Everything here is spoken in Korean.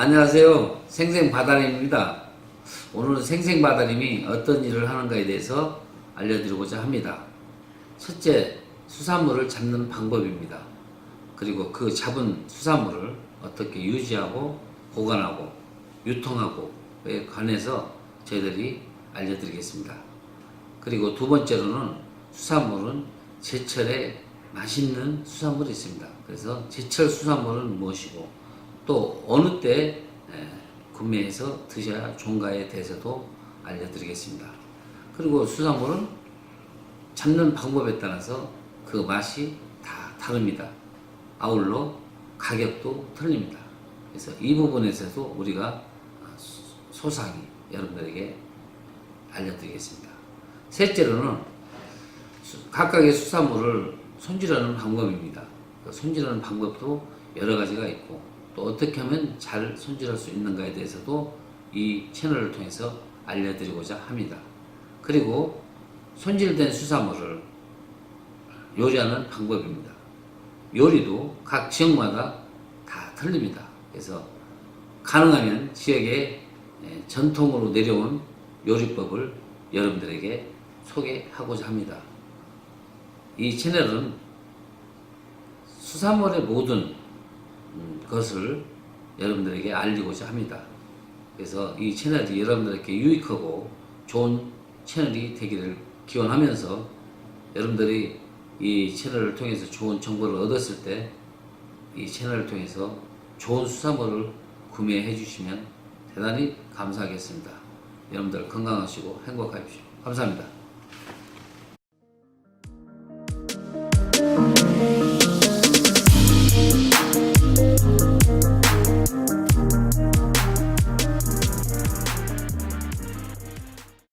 안녕하세요. 생생바다림입니다. 오늘은 생생바다림이 어떤 일을 하는가에 대해서 알려드리고자 합니다. 첫째, 수산물을 잡는 방법입니다. 그리고 그 잡은 수산물을 어떻게 유지하고 보관하고 유통하고에 관해서 저희들이 알려드리겠습니다. 그리고 두 번째로는 수산물은 제철에 맛있는 수산물이 있습니다. 그래서 제철 수산물은 무엇이고 또 어느 때 에, 구매해서 드셔야 좋은가에 대해서도 알려드리겠습니다. 그리고 수산물은 잡는 방법에 따라서 그 맛이 다 다릅니다. 아울러 가격도 틀립니다. 그래서 이 부분에서도 우리가 소- 소상히 여러분들에게 알려드리겠습니다. 셋째로는 수- 각각의 수산물을 손질하는 방법입니다. 그 손질하는 방법도 여러 가지가 있고 또 어떻게 하면 잘 손질할 수 있는가에 대해서도 이 채널을 통해서 알려드리고자 합니다. 그리고 손질된 수산물을 요리하는 방법입니다. 요리도 각 지역마다 다 틀립니다. 그래서 가능하면 지역의 예, 전통으로 내려온 요리법을 여러분들에게 소개하고자 합니다. 이 채널은 수산물의 모든 음, 것을 여러분들에게 알리고자 합니다. 그래서 이 채널이 여러분들에게 유익하고 좋은 채널이 되기를 기원하면서 여러분들이 이 채널을 통해서 좋은 정보를 얻었을 때 이 채널을 통해서 좋은 수산물을 구매해 주시면 대단히 감사하겠습니다. 여러분들 건강하시고 행복하십시오. 감사합니다.